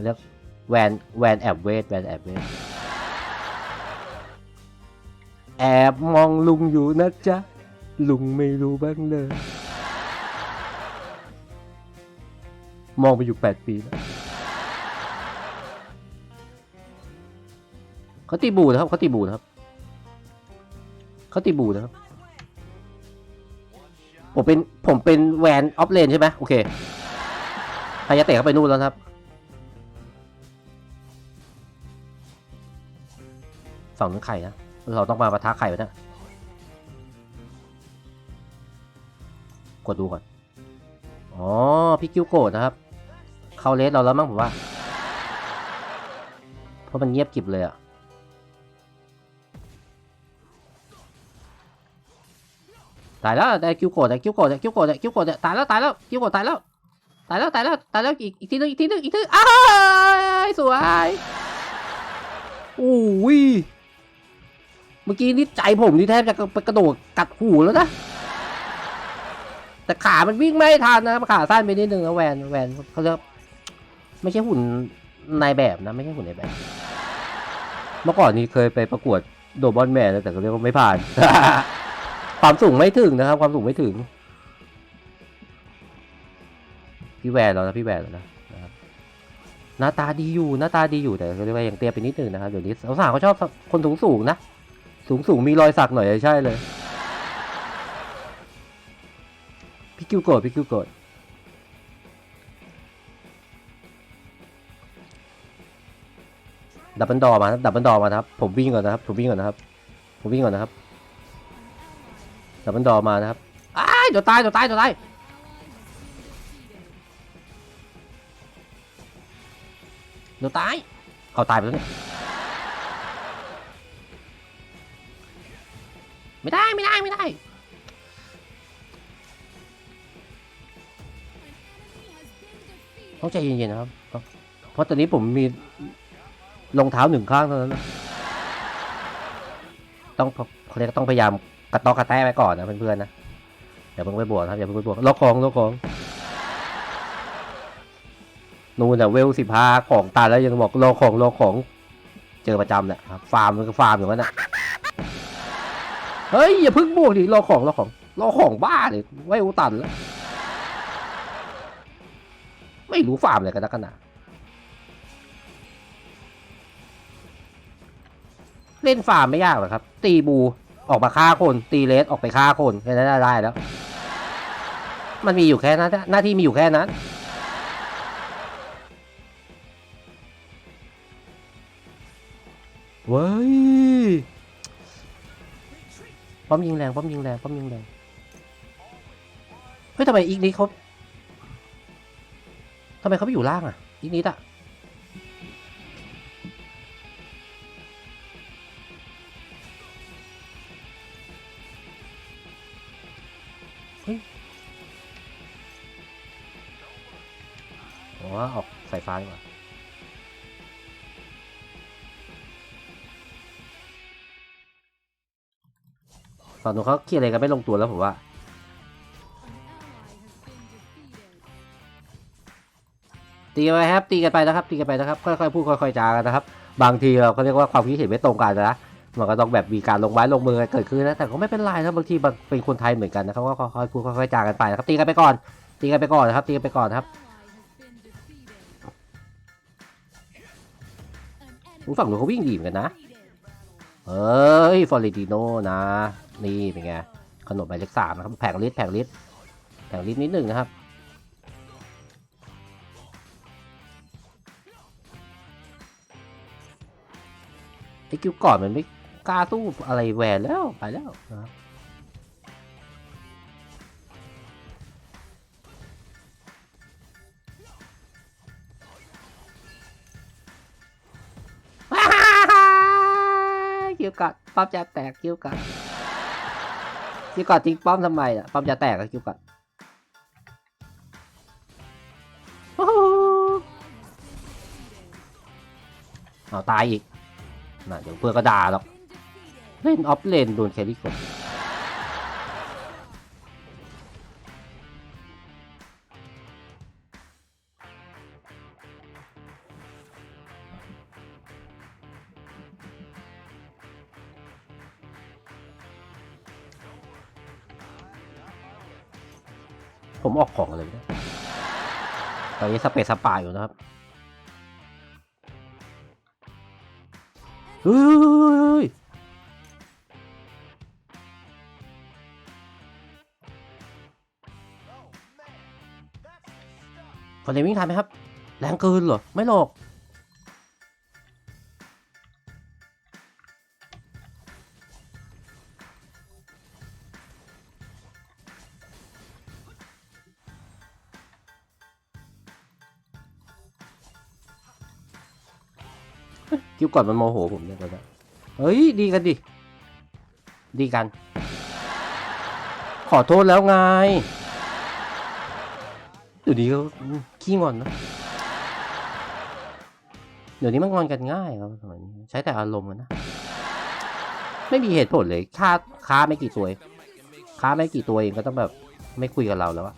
เขาเรียกแวนแวนแอบเวทแวนแอบเวทแอบมองลุงอยู่นะจ๊ะ ลุงไม่รู้บ้างเลย มองไปอยู่แปดปีแล้วเขาตีบูนะครับเขาตีบูนะครับเขาตีบูนะครับ ผมเป็นผมเป็นแวนออฟเลนใช่ไหมโอเคใครจะเตะเข้าไปนู่นแล้วครับ ฝั่งนั้นไข่นะ เราต้องมาปะทะไข่ไว้นะกดดูก่อน อ๋อ พี่คิวโกดนะครับ เข้าเลสเราแล้วมั้งผมว่า เพราะมันเงียบกิบเลยอะตายแล้วได้คิวโกดได้คิวโกดได้คิวโกดได้คิวโกดได้ตายแล้วตายแล้วคิวโกดตายแล้วตายแล้วตายแล้วตายแล้วอีกอีกทีนึงอีกทีนึงอีกทีนึงอ้ายสวยโอ้ย มื่อกี้นี่ใจผมนี่แทบจะไปกระโดดกัดหูแล้วนะ แต่ขามันวิ่งไม่ทันนะขาสั้นไปนิดนึงนะแวนแวนเขาเรียกไม่ใช่หุ่นนายแบบนะ ไม่ใช่หุ่นนายแบบ เมื่อก่อนนี้เคยไปประกวดโดบอลแมนนะแต่ก็เรียกว่าไม่ผ่าน ความสูงไม่ถึงนะครับ ความสูงไม่ถึง พี่แวนแล้วนะพี่แวนแล้วนะนะครับหน้าตาดีอยู่หน้าตาดีอยู่แต่ก็เรียกว่ายังเตี้ยไปนิดนึงนะครับเดี๋ยวนี้สาวๆเขาชอบคนสูงสูงนะ สูงสูงมีรอยสักหน่อยใช่เลย พี่คิวโกรธพี่คิวโกรธดับเบิลดอร์มาครับดับเบิลดอร์มานะครับ ผมวิ่งก่อนนะครับ ผมวิ่งก่อนนะครับ ผมวิ่งก่อนนะครับ ดับเบิลดอร์มานะครับอ้ายเดี๋ยวตายเดี๋ยวตายเดี๋ยวตายเดี๋ยวตาย เอาตายไปแล้วเนี่ย ไม่ได้ไม่ได้ไม่ได้ต้องใจเย็นๆนะครับ เพราะตอนนี้ผมมีรองเท้าหนึ่งข้างเท่านั้นนะต้องเขาเรียกต้องพยายามกระตอกกระแตะไปก่อนนะเพื่อนๆนะอย่าเพิ่งไปบวกครับอย่าเพิ่งไปบวกล็อกของล็อกของนู่นน่ะเวลสิบห้าของตายแล้วยังบอกรอของรอของเจอประจำเนี่ยครับฟาร์มมันก็ฟาร์มอยู่นั้นนะ เฮ้ย อย่าพึ่งบวกดิรอของรอของรอของบ้าเลยไว้อุตันแล้ว ไม่รู้ฟาร์มอะไรกันนักกันนาเล่นฟาร์มไม่ยากหรอกครับ ตีบูออกมาฆ่าคน ตีเลสออกไปฆ่าคนแค่นั้นได้แล้ว มันมีอยู่แค่นั้นหน้าที่มีอยู่แค่นั้นเว้ย ป้อมยิงแรงป้อมยิงแรงป้อมยิงแรงเฮ้ยทำไมอีกนี้เขาทำไมเขาไม่อยู่ล่างอะ อีกนิดอะเฮ้ยอ๋อออกสายฟ้าดีกว่า ฝั่งนู้นเขาเคลียร์อะไรกันไม่ลงตัวแล้วผมว่าตีกันไปครับตีกันไปนะครับตีกันไปนะครับค่อยๆพูดค่อยๆจากันนะครับ บางทีเราก็เรียกว่าความคิดเห็นไม่ตรงกันนะมันก็ต้องแบบมีการลงไม้ลงมือเกิดขึ้นนะแต่ก็ไม่เป็นไรนะบางทีมันเป็นคนไทยเหมือนกันนะครับก็ค่อยๆพูดค่อยๆจากันไปนะครับตีกันไปก่อน ตีกันไปก่อนนะครับ ตีกันไปก่อนครับฝั่งนู้นเขาวิ่งดีเหมือนกันนะเอ้ยฟอริดิโนนะ นี่เป็นไงขนมหมายเลขสามนะครับแผงลิตรแผงลิตรแผงลิตรนิดหนึ่งนะครับไอคิวก่อนมันไม่กล้าสู้อะไรแหวนแล้วไปแล้วนะครับคิวกัดป้อมจะแตกคิวกัด คิวกัดทิ้งป้อมทำไมอะป้อมจะแตกอะคิวกัดโอ้โหเอาตายอีกน่ะเดี๋ยวเพื่อนก็ด่าหรอก เล่นออฟเลนโดนแครี่กด ผมออกของอะไรตอนนี้สเปซสปาอยู่นะครับเฮ้ยคนเดวิ่งทันไหมครับ แรงเกินเหรอ ไม่หรอก คิวก่อนมันโมโหผมเนี่ยตอนนี้เฮ้ยดีกันดิ ดีกัน ขอโทษแล้วไงเดี๋ยวนี้ก็ขี้งอนนะเดี๋ยวนี้มันงอนกันง่ายครับสมัยนี้ใช้แต่อารมณ์กันนะ ไม่มีเหตุผลเลยค่าค้าไม่กี่ตัวค้าไม่กี่ตัวเองก็ต้องแบบไม่คุยกับเราแล้วอะ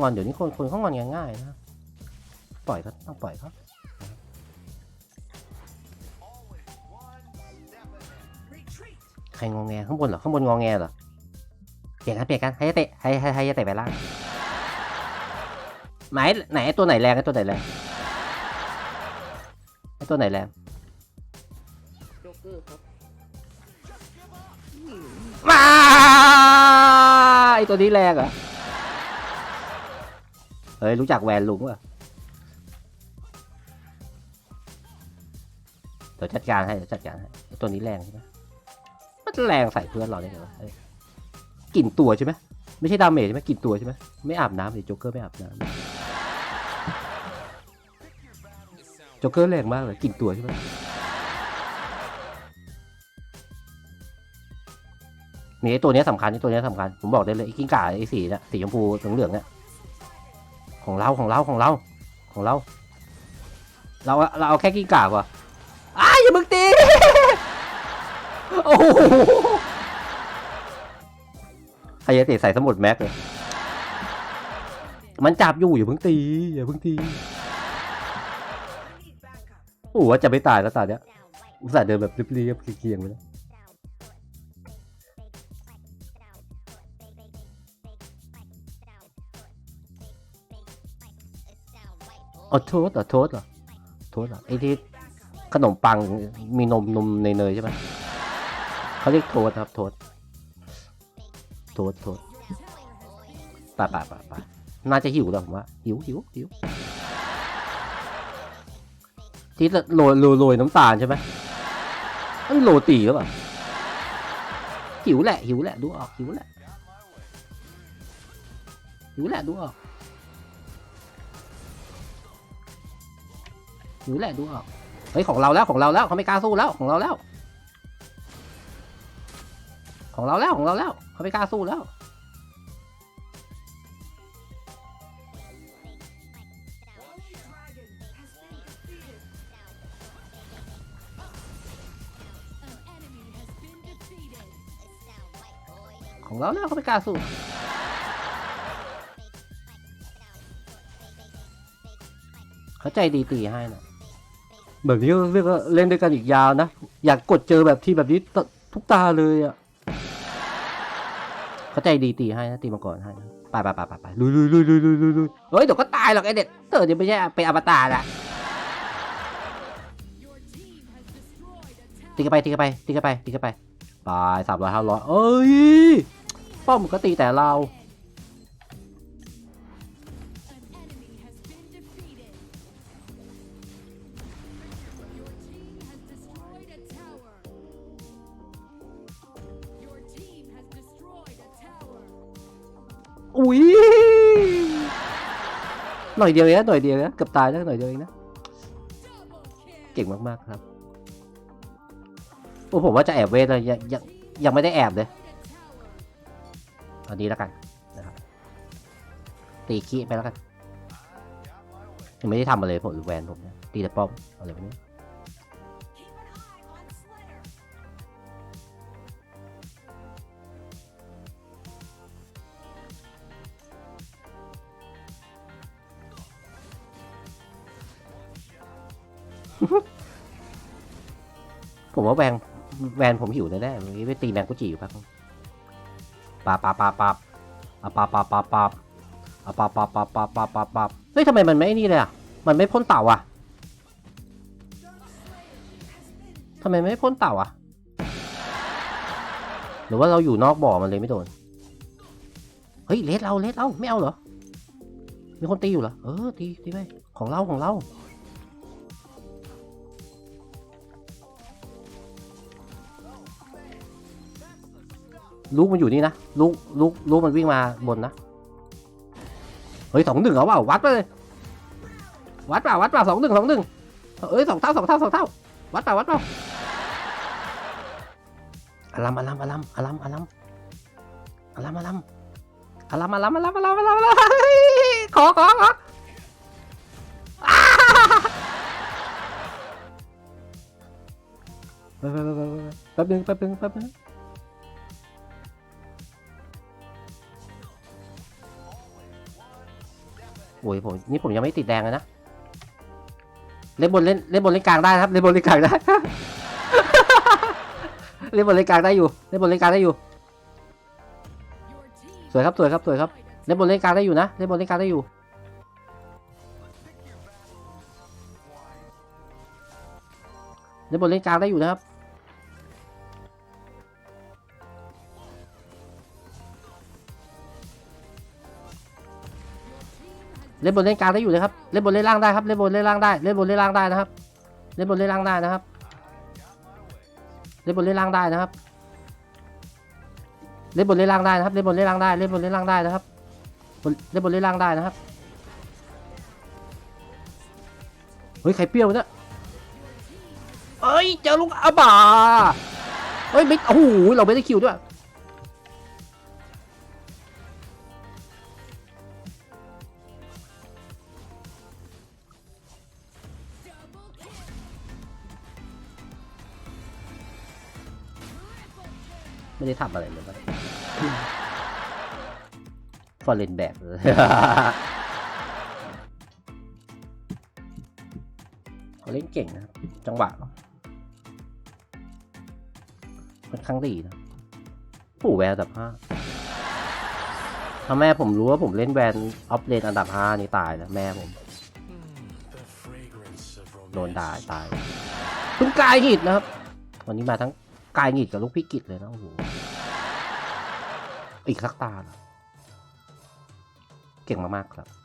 งอนเดี๋ยวนี้คนคนเขางอนกันง่ายนะ ปล่อยเขาต้องปล่อยเขา ใครงองแงข้างบนเหรอข้างบนงองแงเหรอเปลี่ยนกันเปลี่ยนกันให้เตะให้ให้ให้เตะไปล่างไหนไหนไอ้ตัวไหนแรงไอ้ตัวไหนแรงไอ้ตัวไหนแรงโจ๊กเกอร์ครับมาไอ้ตัวนี้แรงเหรอเฮ้ยรู้จักแวนลุงป่ะเดี๋ยวจัดการให้เดี๋ยวจัดการให้ไอ้ตัวนี้แรงใช่ไหมมัน แรงใส่เพื่อนเราได้ไงวะเฮ้ยกลิ่นตัวใช่ไหมไม่ใช่ดาเมจใช่ไหมกลิ่นตัวใช่ไหมไม่อาบน้ำเลยโจ๊กเกอร์ไม่อาบน้ำโจ๊กเกอร์แรงมากเลยกลิ่นตัวใช่ไหมนี่ไอ้ตัวเนี้ยสำคัญไอ้ตัวเนี้ยสำคัญผมบอกได้เลยไอ้กิ้งก่าไอ้สีเนี่ยสีชมพูเหลืองๆเนี่ยของเราของเราของเราของเรา เราเราเอาแค่กิ้งก่าก่อนอ้ายอย่ามึงตี โอ้โหใครจะเตใส่สมุดแม็กเลยมันจับอยู่อย่าเพิ่งตีอย่าเพิ่งตีโอ้โหว่าจะไม่ตายแล้วตาเนี้ยอุตส่าห์เดินแบบเรียบๆเคียงๆไปแล้วอ๋อโทษเหรอโทษเหรอโทษเหรอไอ้ที่ขนมปังมีนมนมเนยใช่ไหม เขาเรียกโทษครับโทษโทษโทษป่าป่าป่าป่าน่าจะหิวแล้วผมว่าหิวหิวหิวที่โรยโรยโรยน้ำตาลใช่ไหมนั่นโรตีหรือเปล่าหิวแหละหิวแหละดูออกหิวแหละหิวแหละดูออกหิวแหละดูออกเฮ้ยของเราแล้วของเราแล้วเขาไม่กล้าสู้แล้วของเราแล้ว ของเราแล้วของเราแล้วเขาไม่กล้าสู้แล้ว ของเราแล้วเขาไม่กล้าสู้เขาใจดีตีให้นะแบบนี้เรียกว่าเล่นด้วยกันอีกยาวนะ อยากกดเจอแบบที่แบบนี้ทุกตาเลยอะ เขาใจดีตีให้นะตีมาก่อนให้นะไปไปไปไปไปลุยลุยลุยลุยลุยลุยลุยเฮ้ยเดี๋ยวก็ตายหรอกไอเด็ดเธอจะไม่ใช่เป็นอมตะละตีกันไปตีกันไปตีกันไปตีกันไปไปสามร้อยห้าร้อยเอ้ยป้อมก็ตีแต่เรา หน่อยเดียวเองนะหน่อยเดียวนะเกือบตายแล้วหน่อยเดียวเองนะเก่งมากๆครับโอ้ผมว่าจะแอบเวทเลยยังยังยังไม่ได้แอบเลยตอนนี้แล้วกันนะครับตีขี้ไปแล้วกันยังไม่ได้ทำอะไรผมหรือแวนผมนะตีแต่ป้อมอะไรแบบนี้ ผมว่าแวนแวนผมหิวแน่ๆเมื่อกี้ไปตีแมงกุจิอยู่พักนึงปาปาปาปาอะปับปับปับปับอะปับปับปับปับปับปับปับเฮ้ยทำไมมันไม่นี่เลยอะ มันไม่พ่นเต่าอะทำไมไม่พ่นเต่าอะ หรือว่าเราอยู่นอกบ่อมันเลยไม่โดน เฮ้ยเลสเราเลสเราไม่เอาเหรอ มีคนตีอยู่เหรอ เออตีตีไปของเราของเรา ลูกมันอยู่นี่นะลูกลูกลูกมันวิ่งมาบนนะเฮ้ยสองหนึ่งเหรอเปล่าวัดไปเลยวัดเปล่าวัดเปล่าสองหนึ่งสองหนึ่งเอ้ยสองเท่าสองเท่าสองเท่าวัดเปล่าวัดเปล่าอลัมอลัมอลัมอลัมอลัมอลัมอลัมอลัมอลัมอลัมอลัมอลัมอลัมเฮ้ยขอขอขอแป๊บนึงแป๊บนึงแป๊บนึง โอ้ยผมนี่ผมยังไม่ติดแดงเลยนะ เล่นบนเล่นเล่นบนเล่นกลางได้นะครับ เล่นบนเล่นกลางได้ เล่นบนเล่นกลางได้อยู่ เล่นบนเล่นกลางได้อยู่ สวยครับสวยครับสวยครับ เล่นบนเล่นกลางได้อยู่นะ เล่นบนเล่นกลางได้อยู่ เล่นบนเล่นกลางได้อยู่นะครับ ล่นบนเล่นกลางได้อยู่เลยครับเล่นบนเล่นล่างได้ครับเล่นบนเล่นล่างได้เล่นบนเล่นล่างได้นะครับเล่นบนเล่นล่างได้นะครับเล่นบนเล่นล่างได้นะครับเล่นบนเล่นล่างได้นะครับเล่นบนเล่นล่างได้เล่นบนเล่นล่างได้นะครับเล่นบนเล่นล่างได้นะครับเฮ้ยใครเปรี้ยวเนี่ยเอ้ยเจอลูกอาบ่าเฮ้ยไม่โอ้โหเราไม่ได้คิวด้วย ไม่ได้ทำอะไรเลยปะฟอร์เรนแบกเลยเขาเล่นเก่งนะครับจังหวะค่อนข้างดีนะปู่แวร์อันดับห้าถ้าแม่ผมรู้ว่าผมเล่นแวนออฟเลนอันดับห้านี่ตายนะแม่ผม The fragrance of โดน romance. ด่าตายคุณกายหิดนะครับ วันนี้มาทั้งกายหิดกับลูกพี่กิจเลยนะโอ้โห อีกสักตาเหรอเก่งมาก ๆ ครับ